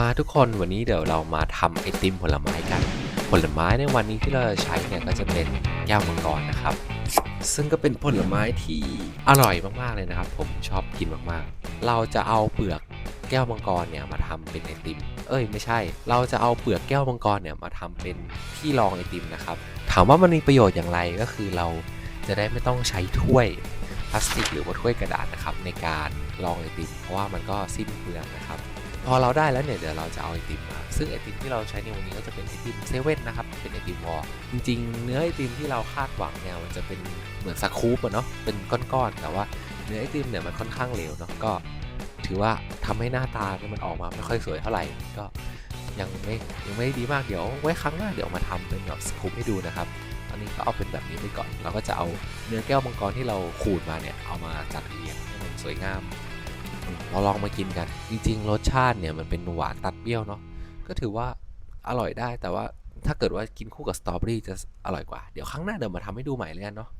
มาทุกคนวันนี้เดี๋ยวเรามาทำไอติมผลไม้กัน ผลไม้ในวันนี้ที่เราจะใช้เนี่ยก็จะเป็นแก้วมังกรนะครับ ซึ่งก็เป็นผลไม้ที่อร่อยมากๆเลยนะครับ ผมชอบกินมากๆ เราจะเอาเปลือกแก้วมังกรเนี่ยมาทำเป็นไอติม เอ้ยไม่ใช่ เราจะเอาเปลือกแก้วมังกรเนี่ยมาทำเป็นที่รองไอติมนะครับ ถามว่ามันมีประโยชน์อย่างไรก็คือเราจะได้ไม่ต้องใช้ถ้วยพลาสติกหรือว่าถ้วยกระดาษนะครับในการรองไอติม เพราะว่ามันก็สิ้นเปลืองนะครับ พอเราได้แล้วเนี่ยเดี๋ยวเราจะเอาไอติมมาซึ่งไอติมที่เราใช้ในวันนี้ก็จะเป็นไอติมเซเว่นนะครับเป็นไอติมวอลจริง ๆ เนื้อไอติมที่เราคาดหวังเนี่ยมันจะเป็นเหมือนสคูปอะเนาะเป็นก้อนๆแต่ว่าเนื้อไอติมเนี่ยมันค่อนข้างเหลวเนาะก็ถือว่าทำให้หน้าตาเนี่ยมันออกมาไม่ค่อยสวยเท่าไหร่ก็ยังไม่ยังไม่ดีมากเดี๋ยวไว้ครั้งหน้าเดี๋ยวมาทำเป็นแบบสคูปให้ดูนะครับตอนนี้ก็เอาเป็นแบบนี้ไปก่อน เราก็จะเอาเนื้อแก้วมังกรที่เราขูดมาเนี่ยเอามาจัดเรียงให้มันสวยงาม เราลองมากินกัน จริง ๆ รสชาติเนี่ยมันเป็นหวานตัดเปรี้ยวเนาะก็ถือว่าอร่อยได้แต่ว่าถ้าเกิดว่ากินคู่กับสตรอเบอรี่จะอร่อยกว่า เดี๋ยวครั้งหน้าเดี๋ยวมาทำให้ดูใหม่เลยกันเนาะ